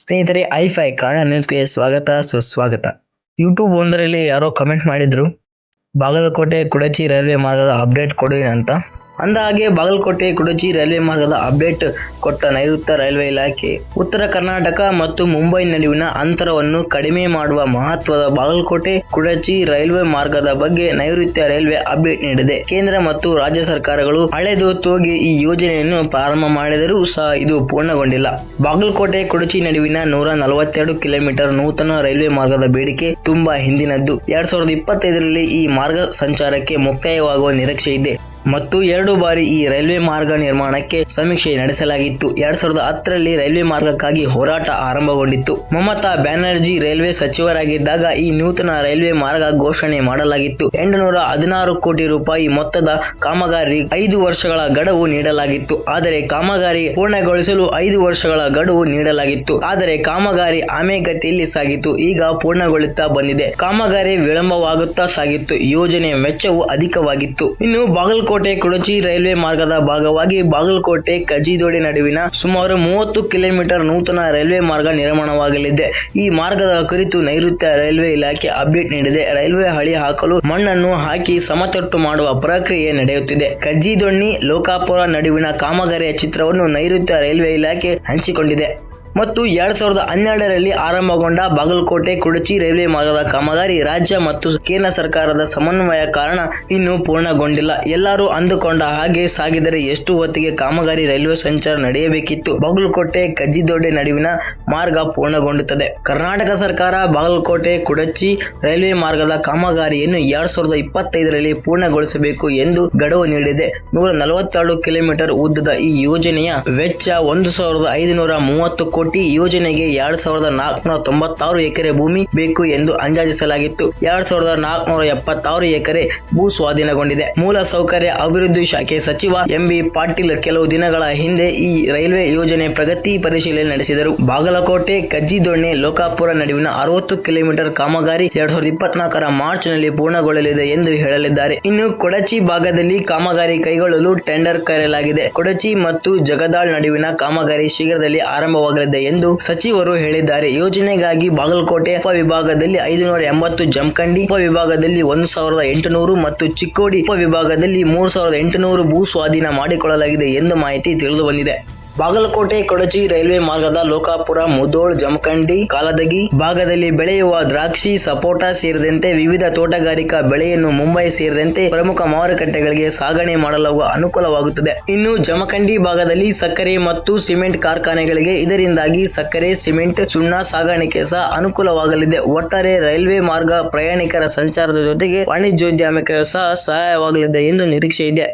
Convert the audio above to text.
ಸ್ನೇಹಿತರೆ, ಐಫೈ ಕಾರಣ ನ್ಯೂಸ್ಗೆ ಸ್ವಾಗತ, ಸುಸ್ವಾಗತ. ಯೂಟ್ಯೂಬ್ ಒಂದರಲ್ಲಿ ಯಾರೋ ಕಮೆಂಟ್ ಮಾಡಿದರು, ಬಾಗಲಕೋಟೆ ಕುಡಚಿ ರೈಲ್ವೆ ಮಾರ್ಗದ ಅಪ್ಡೇಟ್ ಕೊಡಿ ಅಂತ. ಅಂದ ಹಾಗೆ ಬಾಗಲಕೋಟೆ ಕುಡಚಿ ರೈಲ್ವೆ ಮಾರ್ಗದ ಅಪ್ಡೇಟ್ ಕೊಟ್ಟ ನೈಋತ್ಯ ರೈಲ್ವೆ ಇಲಾಖೆ ಉತ್ತರ ಕರ್ನಾಟಕ ಮತ್ತು ಮುಂಬೈ ನಡುವಿನ ಅಂತರವನ್ನು ಕಡಿಮೆ ಮಾಡುವ ಮಹತ್ವದ ಬಾಗಲಕೋಟೆ ಕುಡಚಿ ರೈಲ್ವೆ ಮಾರ್ಗದ ಬಗ್ಗೆ ನೈಋತ್ಯ ರೈಲ್ವೆ ಅಪ್ಡೇಟ್ ನೀಡಿದೆ. ಕೇಂದ್ರ ಮತ್ತು ರಾಜ್ಯ ಸರ್ಕಾರಗಳು ಹಳೆದು ತೋಗಿ ಈ ಯೋಜನೆಯನ್ನು ಪ್ರಾರಂಭ ಮಾಡಿದರೂ ಸಹ ಇದು ಪೂರ್ಣಗೊಂಡಿಲ್ಲ. ಬಾಗಲಕೋಟೆ ಕುಡಚಿ ನಡುವಿನ ನೂರ ನಲವತ್ತೆರಡು ಕಿಲೋಮೀಟರ್ ನೂತನ ರೈಲ್ವೆ ಮಾರ್ಗದ ಬೇಡಿಕೆ ತುಂಬಾ ಹಿಂದಿನದ್ದು. ಎರಡ್ ಸಾವಿರದ ಇಪ್ಪತ್ತೈದರಲ್ಲಿ ಈ ಮಾರ್ಗ ಸಂಚಾರಕ್ಕೆ ಮುಕ್ತಾಯವಾಗುವ ನಿರೀಕ್ಷೆ ಇದೆ. ಮತ್ತು ಎರಡು ಬಾರಿ ಈ ರೈಲ್ವೆ ಮಾರ್ಗ ನಿರ್ಮಾಣಕ್ಕೆ ಸಮೀಕ್ಷೆ ನಡೆಸಲಾಗಿತ್ತು. ಎರಡ್ ಸಾವಿರದ ಹತ್ತರಲ್ಲಿ ರೈಲ್ವೆ ಮಾರ್ಗಕ್ಕಾಗಿ ಹೋರಾಟ ಆರಂಭಗೊಂಡಿತ್ತು. ಮಮತಾ ಬ್ಯಾನರ್ಜಿ ರೈಲ್ವೆ ಸಚಿವರಾಗಿದ್ದಾಗ ಈ ನೂತನ ರೈಲ್ವೆ ಮಾರ್ಗ ಘೋಷಣೆ ಮಾಡಲಾಗಿತ್ತು. ಎಂಟುನೂರ ಹದಿನಾರು ಕೋಟಿ ರೂಪಾಯಿ ಮೊತ್ತದ ಕಾಮಗಾರಿ ಐದು ವರ್ಷಗಳ ಗಡುವು ನೀಡಲಾಗಿತ್ತು. ಆದರೆ ಕಾಮಗಾರಿ ಪೂರ್ಣಗೊಳಿಸಲು ಐದು ವರ್ಷಗಳ ಗಡುವು ನೀಡಲಾಗಿತ್ತು. ಆದರೆ ಕಾಮಗಾರಿ ಆಮೇಗತಿಯಲ್ಲಿ ಸಾಗಿತ್ತು ಈಗ ಪೂರ್ಣಗೊಳ್ಳುತ್ತಾ ಬಂದಿದೆ. ಕಾಮಗಾರಿ ವಿಳಂಬವಾಗುತ್ತಾ ಸಾಗಿತ್ತು. ಯೋಜನೆಯ ವೆಚ್ಚವು ಅಧಿಕವಾಗಿತ್ತು. ಇನ್ನು ಬಾಗಲಕೋಟೆ ಕುಡಚಿ ರೈಲ್ವೆ ಮಾರ್ಗದ ಭಾಗವಾಗಿ ಬಾಗಲಕೋಟೆ, ಕಜಿದೋಡಿ ನಡುವಿನ ಸುಮಾರು ಮೂವತ್ತು ಕಿಲೋಮೀಟರ್ ನೂತನ ರೈಲ್ವೆ ಮಾರ್ಗ ನಿರ್ಮಾಣವಾಗಲಿದೆ. ಈ ಮಾರ್ಗದ ಕುರಿತು ನೈಋತ್ಯ ರೈಲ್ವೆ ಇಲಾಖೆ ಅಪ್ಡೇಟ್ ನೀಡಿದೆ. ರೈಲ್ವೆ ಹಳಿ ಹಾಕಲು ಮಣ್ಣನ್ನು ಹಾಕಿ ಸಮತಟ್ಟು ಮಾಡುವ ಪ್ರಕ್ರಿಯೆ ನಡೆಯುತ್ತಿದೆ. ಕಜ್ಜಿದೊಣ್ಣಿ ಲೋಕಾಪುರ ನಡುವಿನ ಕಾಮಗಾರಿಯ ಚಿತ್ರವನ್ನು ನೈಋತ್ಯ ರೈಲ್ವೆ ಇಲಾಖೆ ಹಂಚಿಕೊಂಡಿದೆ. ಮತ್ತು ಎರಡ್ ಸಾವಿರದ ಹನ್ನೆರಡರಲ್ಲಿ ಆರಂಭಗೊಂಡ ಬಾಗಲಕೋಟೆ, ಕುಡಚಿ ರೈಲ್ವೆ ಮಾರ್ಗದ ಕಾಮಗಾರಿ ರಾಜ್ಯ ಮತ್ತು ಕೇಂದ್ರ ಸರ್ಕಾರದ ಸಮನ್ವಯ ಕಾರಣ ಇನ್ನೂ ಪೂರ್ಣಗೊಂಡಿಲ್ಲ. ಎಲ್ಲರೂ ಅಂದುಕೊಂಡ ಹಾಗೆ ಸಾಗಿದರೆ ಎಷ್ಟು ಹೊತ್ತಿಗೆ ಕಾಮಗಾರಿ ರೈಲ್ವೆ ಸಂಚಾರ ನಡೆಯಬೇಕಿತ್ತು? ಬಾಗಲಕೋಟೆ, ಕಜ್ಜಿದೊಡ್ಡೆ ನಡುವಿನ ಮಾರ್ಗ ಪೂರ್ಣಗೊಂಡುತ್ತದೆ. ಕರ್ನಾಟಕ ಸರ್ಕಾರ ಬಾಗಲಕೋಟೆ, ಕುಡಚಿ ರೈಲ್ವೆ ಮಾರ್ಗದ ಕಾಮಗಾರಿಯನ್ನು ಎರಡ್ ಸಾವಿರದ ಇಪ್ಪತ್ತೈದರಲ್ಲಿ ಪೂರ್ಣಗೊಳಿಸಬೇಕು ಎಂದು ಗಡುವು ನೀಡಿದೆ. ನೂರ ನಲವತ್ತೆರಡು ಕಿಲೋಮೀಟರ್ ಉದ್ದದ ಈ ಯೋಜನೆಯ ವೆಚ್ಚ ಒಂದು ಸಾವಿರದ ಐದುನೂರ ಮೂವತ್ತು ಕೋಟಿ ಯೋಜನೆಗೆ ಎರಡ್ ಸಾವಿರದ ನಾಲ್ಕುನೂರ ತೊಂಬತ್ತಾರು ಎಕರೆ ಭೂಮಿ ಬೇಕು ಎಂದು ಅಂದಾಜಿಸಲಾಗಿತ್ತು. ಎರಡ್ ಸಾವಿರದ ನಾಲ್ಕುನೂರ ಎಪ್ಪತ್ತಾರು ಎಕರೆ ಭೂ ಸ್ವಾಧೀನಗೊಂಡಿದೆ. ಮೂಲ ಸೌಕರ್ಯ ಅಭಿವೃದ್ಧಿ ಶಾಖೆ ಸಚಿವ ಎಂಬಿ ಪಾಟೀಲ್ ಕೆಲವು ದಿನಗಳ ಹಿಂದೆ ಈ ರೈಲ್ವೆ ಯೋಜನೆ ಪ್ರಗತಿ ಪರಿಶೀಲನೆ ನಡೆಸಿದರು. ಬಾಗಲಕೋಟೆ, ಕಜ್ಜಿದೊಣ್ಣೆ, ಲೋಕಾಪುರ ನಡುವಿನ ಅರವತ್ತು ಕಿಲೋಮೀಟರ್ ಕಾಮಗಾರಿ ಎರಡ್ ಸಾವಿರದ ಇಪ್ಪತ್ನಾಲ್ಕರ ಮಾರ್ಚ್ನಲ್ಲಿ ಪೂರ್ಣಗೊಳ್ಳಲಿದೆ ಎಂದು ಹೇಳಲಿದ್ದಾರೆ. ಇನ್ನು ಕೊಡಚಿ ಭಾಗದಲ್ಲಿ ಕಾಮಗಾರಿ ಕೈಗೊಳ್ಳಲು ಟೆಂಡರ್ ಕರೆಯಲಾಗಿದೆ. ಕೊಡಚಿ ಮತ್ತು ಜಗದಾಳ್ ನಡುವಿನ ಕಾಮಗಾರಿ ಶೀಘ್ರದಲ್ಲಿ ಆರಂಭವಾಗಲಿದೆ. ಎಂದು ಸಚಿವರು ಹೇಳಿದ್ದಾರೆ. ಯೋಜನೆಗಾಗಿ ಬಾಗಲಕೋಟೆ ಉಪವಿಭಾಗದಲ್ಲಿ ಐದುನೂರ ಎಂಬತ್ತು ಜಮಖಂಡಿ ಉಪವಿಭಾಗದಲ್ಲಿ ಒಂದು ಸಾವಿರದ ಎಂಟುನೂರು ಮತ್ತು ಚಿಕ್ಕೋಡಿ ಉಪವಿಭಾಗದಲ್ಲಿ ಮೂರು ಸಾವಿರದ ಎಂಟುನೂರು ಭೂ ಸ್ವಾಧೀನ ಮಾಡಿಕೊಳ್ಳಲಾಗಿದೆ ಎಂದು ಮಾಹಿತಿ ತಿಳಿದು ಬಂದಿದೆ ಬಾಗಲಕೋಟೆ ಕೊಡಚಿ ರೈಲ್ವೆ ಮಾರ್ಗದ ಲೋಕಾಪುರ, ಮುದೋಳ್, ಜಮಖಂಡಿ, ಕಾಲದಗಿ ಭಾಗದಲ್ಲಿ ಬೆಳೆಯುವ ದ್ರಾಕ್ಷಿ ಸಪೋಟ ಸೇರಿದಂತೆ ವಿವಿಧ ತೋಟಗಾರಿಕಾ ಬೆಳೆಯನ್ನು ಮುಂಬೈ ಸೇರಿದಂತೆ ಪ್ರಮುಖ ಮಾರುಕಟ್ಟೆಗಳಿಗೆ ಸಾಗಣೆ ಮಾಡಲು ಅನುಕೂಲವಾಗುತ್ತದೆ. ಇನ್ನು ಜಮಖಂಡಿ ಭಾಗದಲ್ಲಿ ಸಕ್ಕರೆ ಮತ್ತು ಸಿಮೆಂಟ್ ಕಾರ್ಖಾನೆಗಳಿಗೆ ಇದರಿಂದಾಗಿ ಸಕ್ಕರೆ, ಸಿಮೆಂಟ್, ಸುಣ್ಣ ಸಾಗಾಣಿಕೆ ಸಹ ಅನುಕೂಲವಾಗಲಿದೆ. ಒಟ್ಟಾರೆ ರೈಲ್ವೆ ಮಾರ್ಗ ಪ್ರಯಾಣಿಕರ ಸಂಚಾರದ ಜೊತೆಗೆ ವಾಣಿಜ್ಯೋದ್ಯಮಕ್ಕೆ ಸಹ ಸಹಾಯವಾಗಲಿದೆ ಎಂದು ನಿರೀಕ್ಷೆ ಇದೆ.